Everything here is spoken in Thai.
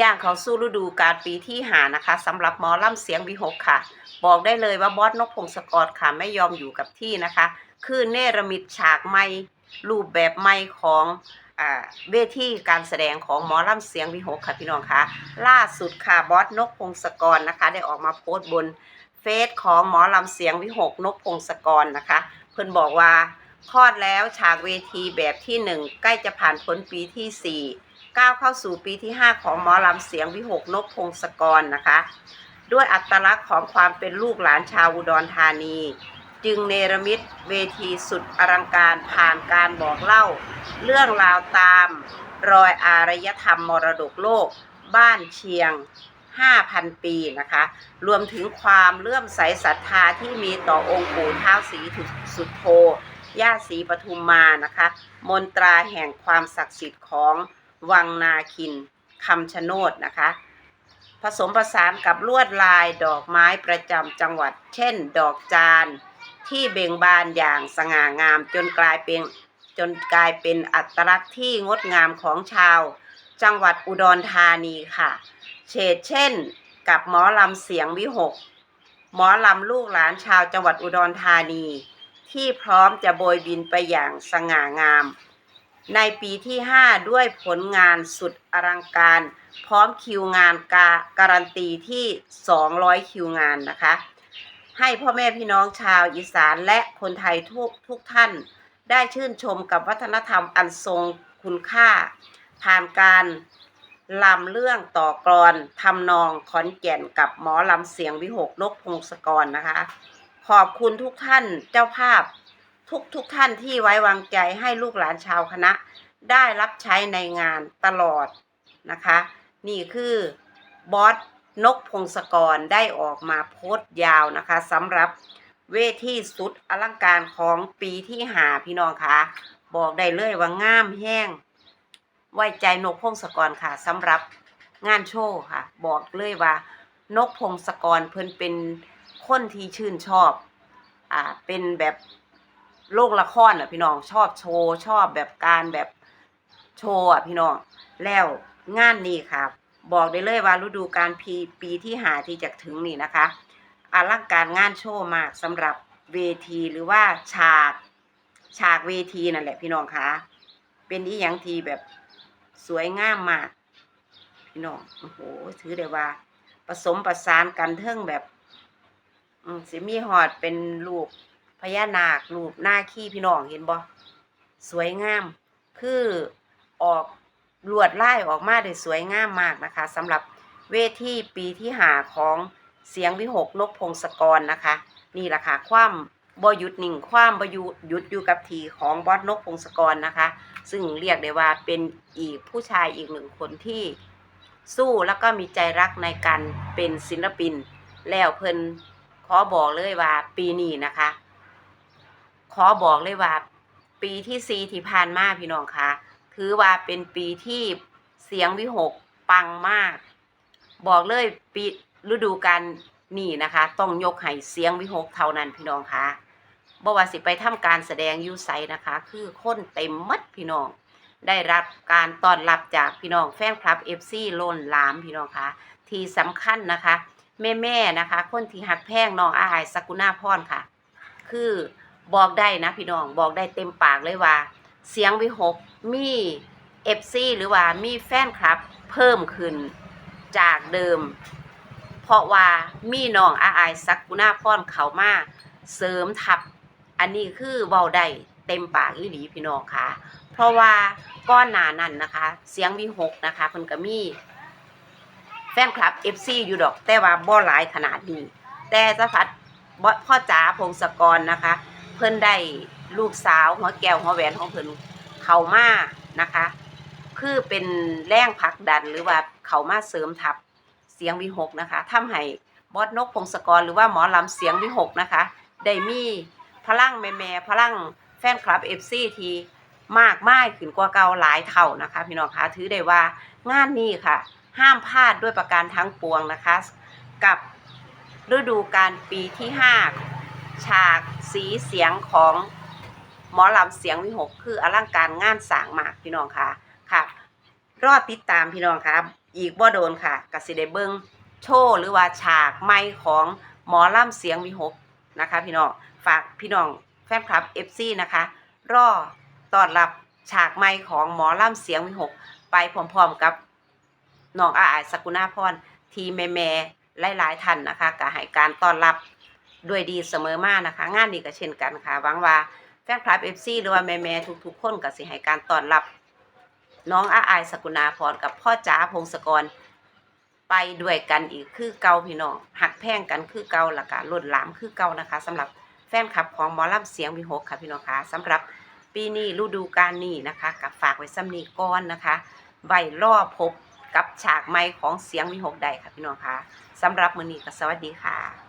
ย่างเขาสู้ฤดูกาลปีที่หานะคะสำหรับหมอล่ำเสียงวิหกค่ะ บอกได้เลยว่าบอสนกพงศกรค่ะไม่ยอมอยู่กับที่นะคะ คือเนรมิตฉากใหม่รูปแบบใหม่ของเวทีการแสดงของหมอล่ำเสียงวิหกค่ะพี่น้องคะล่าสุดค่ะบอสนกพงศกรนะคะ ได้ออกมาโพสต์บนเฟซของหมอลำเสียงวิหกนกพงศกรนะคะ เพิ่อนบอกว่าคลอดแล้วฉากเวทีแบบที่หนึ่งใกล้จะผ่านพ้นปีที่สี่ ก้าวเข้าสู่ปีที่ห้าของหมอลำเสียงวิหกนกพงศกรนะคะ ด้วยอัตลักษณ์ของความเป็นลูกหลานชาวอุดรธานี จึงเนรมิตเวทีสุดอลังการผ่านการบอกเล่า เรื่องราวตาม รอยอารยธรรมมรดกโลก บ้านเชียง 5,000 ปีนะคะ รวมถึงความเลื่อมใสศรัทธาที่มีต่อองค์ปู่ท้าวศรีสุดโธย่าศรีปทุมมานะคะ มนตราแห่งความศักดิ์สิทธิ์ของ วังนาคินคำชะโนดนะคะ ผสมผสานกับลวดลายดอกไม้ประจำจังหวัด เช่น ดอกจานที่เบ่งบานอย่างสง่างามจนกลายเป็นจนกลายเป็นอัตลักษณ์ที่งดงามของชาว จังหวัดอุดรธานีค่ะ เฉดเช่น กับหมอลำเสียงวิหก หมอลำลูกหลานชาวจังหวัดอุดรธานี ที่พร้อมจะโบยบินไปอย่างสง่างาม ในปีที่ 5 ด้วยผลงานสุดอลังการ พร้อมคิวงานกาการันตีที่ 200 คิวงานนะคะ ให้พ่อแม่พี่น้องชาวอีสานและคนไทยทุกทุกท่าน ได้ชื่นชมกับวัฒนธรรมอันทรงคุณค่า ผ่านการลำเรื่องต่อกรอนทำนองขอนแก่นกับหมอลำเสียงวิหกนกพงศกรนะคะ ขอบคุณทุกท่านเจ้าภาพ ทุกทุกท่านที่ไว้วางใจให้ลูกหลานชาวคณะ ได้รับใช้ในงานตลอดนะคะ นี่คือบอสนกพงศกรได้ออกมาโพสต์ยาวนะคะสำหรับเวทีสุดอลังการของปีที่หาพี่น้องคะบอกได้เลยว่างามแห้ง ไว้ใจนกพงศกรค่ะสำหรับงานโชว์ค่ะ บอกเลยว่านกพงศกรเพิ่นเป็นคนที่ชื่นชอบ อ่าเป็นแบบ โลกละครอะพี่น้องชอบโชว์ชอบแบบการแบบโชว์อะพี่น้องแล้วงานนี้ค่ะ บอกได้เลยว่าฤดูการปีปีที่หาที่จะถึงนี่นะคะอลังการงานโชว์มากสำหรับเวทีหรือว่าฉากฉากเวทีนั่นแหละพี่น้องคะเป็นอีหยังทีแบบสวยงามมาก พี่น้องโอ้โหถือได้ว่าผสมประสานกันเทิงแบบอืมสิมีหอดเป็นรูป พญานาครูปหน้าขี้พี่น้องเห็นบ่สวยงาม คือออกลวดลายออกมาได้สวยงามมากนะคะสำหรับเวทีปีที่หาของเสียงวิหกนกพงศกรนะคะ นี่แหละค่ะความบหยุดนิ่งความบหยุดหยุดอยู่กับทีของบอสนกพงศกรนะคะ ซึ่งเรียกได้ว่าเป็นอีกผู้ชายอีกหนึ่งคนที่สู้แล้วก็มีใจรักในการเป็นศิลปิน แล้วเพิ่นขอบอกเลยว่าปีนี้นะคะ ขอบอกเลยว่า ปีที่สี่ที่ผ่านมาพี่น้องคะถือว่าเป็นปีที่เสียงวิหกปังมาก บอกเลยปีฤดูกาลนี่นะคะ ต้องยกให้เสียงวิหกเท่านั้นพี่น้องคะบ่ว่าสิไปทำการแสดงยูไซนะคะ คือคนเต็มมัดพี่น้อง ได้รับการต้อนรับจากพี่น้องแฟนคลับ FC ล้นหลนลามพี่น้องคะที่สำคัญนะคะ แม่แม่นะคะ คนที่หักแพงน้องอาหายสกุณาพรค่ะ คือ บอกได้นะพี่น้องบอกได้เต็มปากเลยว่า เสียงวิหกมีเอฟซีหรือว่ามีแฟนคลับ เพิ่มขึ้นจากเดิม เพราะว่ามีน้องอาอายสักกุณาพรเขามาเสริมทับ อันนี้คือเว้าได้เต็มปากอีหลีพี่น้องค่ะ เพราะว่าก้อนหนานั้นนะคะ เสียงวิหกนะคะเพิ่นก็มีแฟนคลับ FC อยู่ดอก แต่ว่าบ่หลายขนาดนี้ แต่สะพัดพ่อจ๋าพงศกรนะคะ เพิ่นได้ลูกสาวหัวแก้วหัวแหวนของเพิ่นเข้ามานะคะ คือเป็นแรงผลักดันหรือว่าเข้ามาเสริมทัพเสียงวิหกนะคะทำให้บอสนกพงศกรหรือว่าหมอลำเสียงวิหกนะคะได้มีพลังแม่แม่ๆพลังแฟนคลับ FC ที่มากมายขึ้นกว่าเก่าหลายเท่านะคะ พี่น้องคะถือได้ว่างานนี้ค่ะ ห้ามพลาดด้วยประการทั้งปวงนะคะ กับฤดูการปีที่ 5 ฉากสีเสียงของหมอลำเสียงวิหกคืออลังการงานสางมากพี่น้องค่ะค่ะ รอติดตามพี่น้องค่ะ อีกบ่โดนค่ะกสิได้เบิงโชว์หรือว่าฉากใหม่ของหมอลำเสียงวิหกนะคะ พี่น้องฝากพี่น้องแฟนคลับ FC นะคะ รอต้อนรับฉากใหม่ของหมอลำเสียงวิหกไปพร้อมๆกับน้องอาอายสกุณาพรทีแม่แม่หลายๆท่านนะคะก็ให้การต้อนรับ ด้วยดีเสมอมานะคะ งานนี้ก็เช่นกันค่ะหวังว่าแฟนคลับ FC หรือว่าแม่ๆทุกๆ คนก็สิให้การต้อนรับ น้องอาอายสกุณาพรกับพ่อจ๋าพงศกร ไปด้วยกันอีกคือเก่าพี่น้องหักแพ่งกันคือเก่าละกะล้นหลามคือเก่านะคะสำหรับแฟนคลับของหมอลำเสียงวิหกค่ะพี่น้องคะสำหรับปีนี้ฤดูกาลนี้นะคะกับฝากไว้ซ้ำนี้ก่อนนะคะไว้รอพบกับฉากใหม่ของเสียงวิหกใดค่ะพี่น้องคะสำหรับมือนี้ก็สวัสดีค่ะ